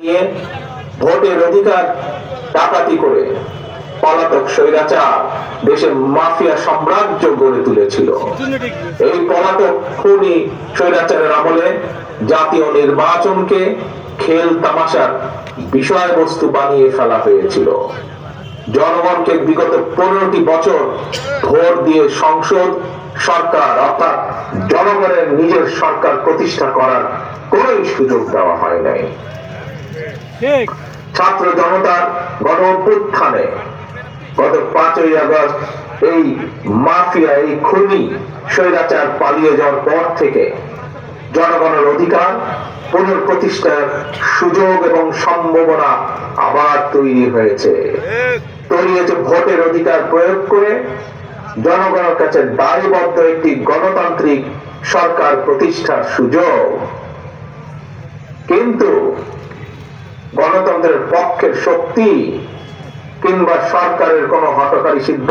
নিয়ে ভোটের অধিকার ডাকাতি করে পলাতক স্বৈরাচার দেশের মাফিয়া সাম্রাজ্য গড়ে তুলেছিল। এই পলাতক খুনি স্বৈরাচারের আমলে জাতীয় নির্বাচনকে খেল তামাশার বিষয়বস্তু বানিয়ে ফেলা হয়েছিল। জনগণকে বিগত পনেরোটি বছর ভোট দিয়ে সংসদ, সরকার অর্থাৎ জনগণের নিজের সরকার প্রতিষ্ঠা করার কোন সুযোগ দেওয়া হয় নাই। ছাত্র জনতার গণ অভ্যুত্থানে গত পাঁচই আগস্ট এই মাফিয়া এই খুনি স্বৈরাচার পালিয়ে যাওয়ার পর থেকে জনগণের অধিকার পুনঃপ্রতিষ্ঠার সুযোগ এবং সম্ভাবনা আবার তৈরি হয়েছে। তৈরি হয়েছে ভোটের অধিকার প্রয়োগ করে জনগণের কাছে দায়বদ্ধ একটি গণতান্ত্রিক সরকার প্রতিষ্ঠার সুযোগ। কিন্তু গণতন্ত্রের পক্ষে শক্তি কিংবা সরকারের কোনো হটকারী সিদ্ধান্ত